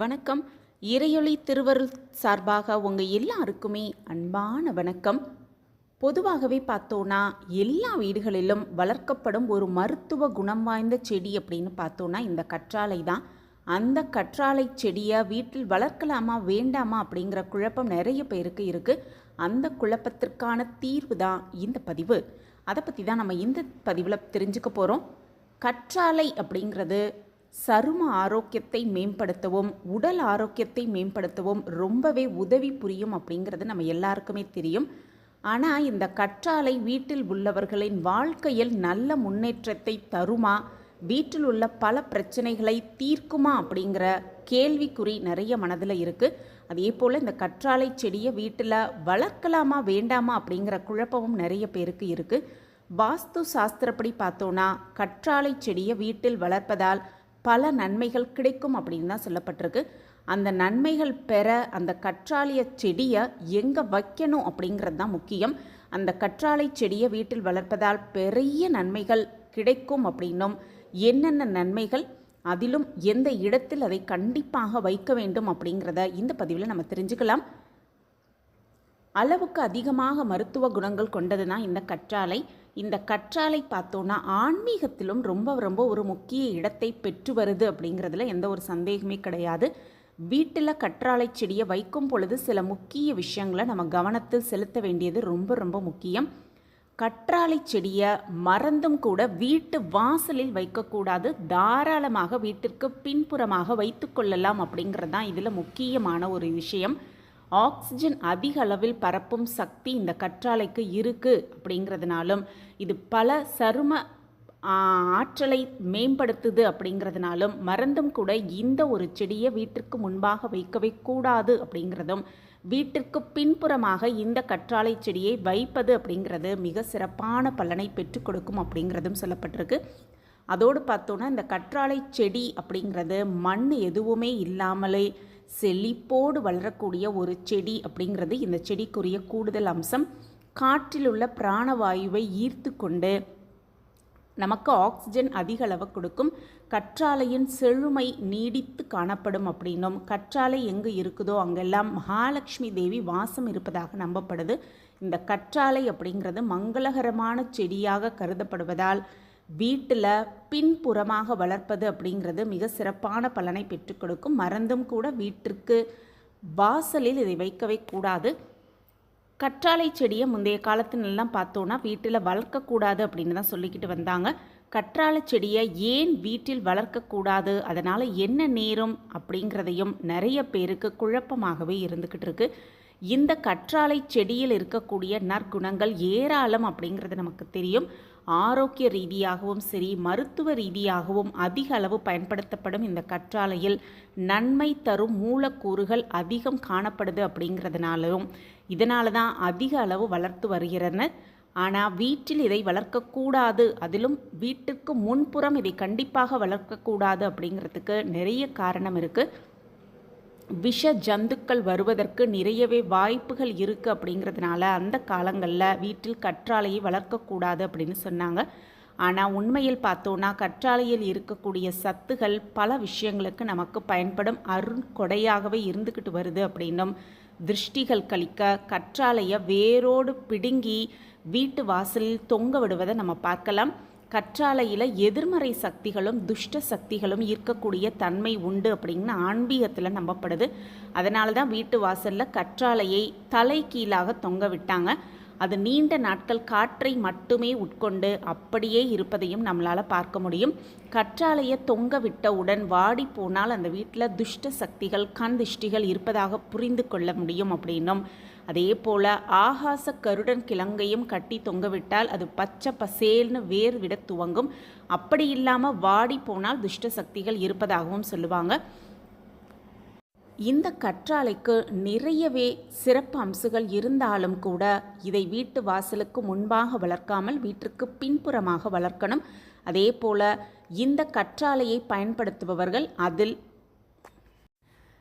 வணக்கம். இறையொளி திருவருள் சார்பாக உங்கள் எல்லாருக்குமே அன்பான வணக்கம். பொதுவாகவே பார்த்தோன்னா எல்லா வீடுகளிலும் வளர்க்கப்படும் ஒரு மருத்துவ குணம் வாய்ந்த செடி அப்படின்னு பார்த்தோன்னா இந்த கற்றாழை தான். அந்த கற்றாழை செடியை வீட்டில் வளர்க்கலாமா வேண்டாமா அப்படிங்கிற குழப்பம் நிறைய பேருக்கு இருக்குது அந்த குழப்பத்திற்கான தீர்வு தான் இந்த பதிவு. அதை பற்றி தான் நம்ம இந்த பதிவில் தெரிஞ்சுக்க போகிறோம் கற்றாழை அப்படிங்கிறது சரும ஆரோக்கியத்தை மேம்படுத்தவும் உடல் ஆரோக்கியத்தை மேம்படுத்தவும் ரொம்பவே உதவி புரியும் அப்படிங்கிறது நம்ம எல்லாருக்குமே தெரியும். ஆனால் இந்த கற்றாழை வீட்டில் உள்ளவர்களின் வாழ்க்கையில் நல்ல முன்னேற்றத்தை தருமா? வீட்டில் உள்ள பல பிரச்சனைகளை தீர்க்குமா? அப்படிங்கிற கேள்விக்குறி நிறைய மனதில் இருக்குது அதே போல் இந்த கற்றாழை செடியை வீட்டில் வளர்க்கலாமா வேண்டாமா அப்படிங்கிற குழப்பமும் நிறைய பேருக்கு இருக்குது வாஸ்து சாஸ்திரப்படி பார்த்தோன்னா கற்றாழை செடியை வீட்டில் வளர்ப்பதால் பல நன்மைகள் கிடைக்கும் அப்படின்னு தான் சொல்லப்பட்டிருக்கு. அந்த நன்மைகள் பெற அந்த கற்றாழைய செடியை எங்கே வைக்கணும் அப்படிங்கிறது தான் முக்கியம். அந்த கற்றாழை செடியை வீட்டில் வளர்ப்பதால் பெரிய நன்மைகள் கிடைக்கும் அப்படின்னும் என்னென்ன நன்மைகள் அதிலும் எந்த இடத்தில் அதை கண்டிப்பாக வைக்க வேண்டும் அப்படிங்கிறத இந்த பதிவில் நம்ம தெரிஞ்சுக்கலாம். அளவுக்கு அதிகமாக மருத்துவ குணங்கள் கொண்டது தான் இந்த கற்றாழை. இந்த கற்றாலை பார்த்தோன்னா ஆன்மீகத்திலும் ரொம்ப ரொம்ப ஒரு முக்கிய இடத்தை பெற்று வருது அப்படிங்கிறதுல எந்த ஒரு சந்தேகமே கிடையாது. வீட்டில் கற்றாழை செடியை வைக்கும் பொழுது சில முக்கிய விஷயங்களை நம்ம கவனத்தில் செலுத்த வேண்டியது ரொம்ப ரொம்ப முக்கியம். கற்றாழை செடியை மறந்தும் கூட வீட்டு வாசலில் வைக்கக்கூடாது. தாராளமாக வீட்டிற்கு பின்புறமாக வைத்து கொள்ளலாம் அப்படிங்கிறது தான் இதில் முக்கியமான ஒரு விஷயம். ஆக்சிஜன் அதிக அளவில் பரப்பும் சக்தி இந்த கற்றாழைக்கு இருக்குது அப்படிங்கிறதுனாலும் இது பல சரும ஆற்றலை மேம்படுத்துது அப்படிங்கிறதுனாலும் மறந்தும் கூட இந்த ஒரு செடியை வீட்டிற்கு முன்பாக வைக்கவே கூடாது அப்படிங்கிறதும் வீட்டிற்கு பின்புறமாக இந்த கற்றாழை செடியை வைப்பது அப்படிங்கிறது மிக சிறப்பான பலனை பெற்றுக் கொடுக்கும் அப்படிங்கிறதும் சொல்லப்பட்டிருக்கு. அதோடு பார்த்தோன்னா இந்த கற்றாழை செடி அப்படிங்கிறது மண் எதுவுமே இல்லாமலே செழிப்போடு வளரக்கூடிய ஒரு செடி அப்படிங்கிறது இந்த செடிக்குரிய கூடுதல் அம்சம். காற்றில் உள்ள பிராணவாயுவை ஈர்த்து கொண்டு நமக்கு ஆக்சிஜன் அதிக அளவு கொடுக்கும். கற்றாழையின் செழுமை நீடித்து காணப்படும் அப்படின்னும் கற்றாழை எங்கு இருக்குதோ அங்கெல்லாம் மகாலட்சுமி தேவி வாசம் இருப்பதாக நம்பப்படுது. இந்த கற்றாழை அப்படிங்கிறது மங்களகரமான செடியாக கருதப்படுவதால் வீட்டில் பின்புறமாக வளர்ப்பது அப்படிங்கிறது மிக சிறப்பான பலனை பெற்றுக் கொடுக்கும். மறந்தும் கூட வீட்டிற்கு வாசலில் இதை வைக்கவே கூடாது. கற்றாழை செடியை முந்தைய காலத்துலலாம் பார்த்தோன்னா வீட்டில் வளர்க்கக்கூடாது அப்படின்னு தான் சொல்லிக்கிட்டு வந்தாங்க. கற்றாழை செடியை ஏன் வீட்டில் வளர்க்கக்கூடாது? அதனால் என்ன நேரும் அப்படிங்கிறதையும் நிறைய பேருக்கு குழப்பமாகவே இருந்துக்கிட்டு இருக்குது இந்த கற்றாழை செடியில் இருக்கக்கூடிய நற்குணங்கள் ஏராளம் அப்படிங்கிறது நமக்கு தெரியும். ஆரோக்கிய ரீதியாகவும் சரி மருத்துவ ரீதியாகவும் அதிக அளவு பயன்படுத்தப்படும் இந்த கற்றாழையில் நன்மை தரும் மூலக்கூறுகள் அதிகம் காணப்படுது அப்படிங்கிறதுனாலும் இதனால தான் அதிக அளவு வளர்த்து வருகிறனர் ஆனால் வீட்டில் இதை வளர்க்கக்கூடாது அதிலும் வீட்டுக்கு முன்புறம் இதை கண்டிப்பாக வளர்க்கக்கூடாது அப்படிங்கிறதுக்கு நிறைய காரணம் இருக்குது விஷ ஜந்துக்கள் வருவதற்கு நிறையவே வாய்ப்புகள் இருக்குது அப்படிங்கிறதுனால அந்த காலங்களில் வீட்டில் கற்றாழையை வளர்க்கக்கூடாது அப்படின்னு சொன்னாங்க. ஆனால் உண்மையில் பார்த்தோன்னா கற்றாழையில் இருக்கக்கூடிய சத்துகள் பல விஷயங்களுக்கு நமக்கு பயன்படும். அருண்கொடையாகவே இருந்துக்கிட்டு வருது அப்படின்னும் திருஷ்டிகள் கழிக்க கற்றாழையை வேரோடு பிடுங்கி வீட்டு வாசலில் தொங்க விடுவதை நம்ம பார்க்கலாம். கற்றாலையில் எதிர்மறை சக்திகளும் துஷ்ட சக்திகளும் ஈர்க்கக்கூடிய தன்மை உண்டு அப்படின்னு ஆன்மீகத்தில் நம்பப்படுது. அதனால தான் வீட்டு வாசலில் கற்றாழையை தலை கீழாக தொங்க விட்டாங்க. அது நீண்ட நாட்கள் காற்றை மட்டுமே உட்கொண்டு அப்படியே இருப்பதையும் நம்மளால் பார்க்க முடியும். கற்றாழையை தொங்க விட்டவுடன் வாடி போனால் அந்த வீட்டில் துஷ்ட சக்திகள் கண் திஷ்டிகள் இருப்பதாக புரிந்து கொள்ள முடியும் அப்படின்னும். அதே போல் ஆகாச கருடன் கிழங்கையும் கட்டி தொங்கவிட்டால் அது பச்சை பசேல்னு வேர் விட துவங்கும். அப்படி இல்லாமல் வாடி போனால் துஷ்ட சக்திகள் இருப்பதாகவும் சொல்லுவாங்க. இந்த கற்றாழைக்கு நிறையவே சிறப்பு அம்சங்கள் இருந்தாலும் கூட இதை வீட்டு வாசலுக்கு முன்பாக வளர்க்காமல் வீட்டிற்கு பின்புறமாக வளர்க்கணும். அதே போல் இந்த கற்றாழையை பயன்படுத்துபவர்கள் அதில்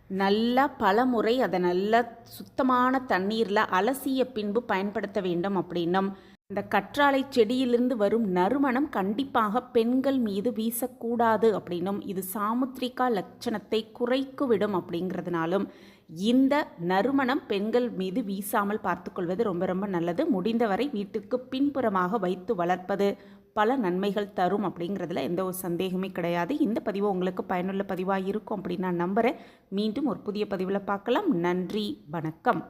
நல்லா பலமுறை அதை நல்ல சுத்தமான தண்ணீரில் அலசிய பின்பு பயன்படுத்த வேண்டும் அப்படின்னும். இந்த கற்றாழை செடியிலிருந்து வரும் நறுமணம் கண்டிப்பாக பெண்கள் மீது வீசக்கூடாது அப்படின்னும். இது சாமுத்ரிகா லட்சணத்தை குறைக்குவிடும் அப்படிங்கிறதுனாலும் இந்த நறுமணம் பெண்கள் மீது வீசாமல் பார்த்துக்கொள்வது ரொம்ப ரொம்ப நல்லது. முடிந்தவரை வீட்டுக்கு பின்புறமாக வைத்து வளர்ப்பது பல நன்மைகள் தரும் அப்படிங்கிறதுல எந்த ஒரு சந்தேகமே கிடையாது. இந்த பதிவு உங்களுக்கு பயனுள்ள பதிவாக இருக்கும் அப்படின்னு நான் நம்புகிறேன் மீண்டும் ஒரு புதிய பதிவில் பார்க்கலாம். நன்றி. வணக்கம்.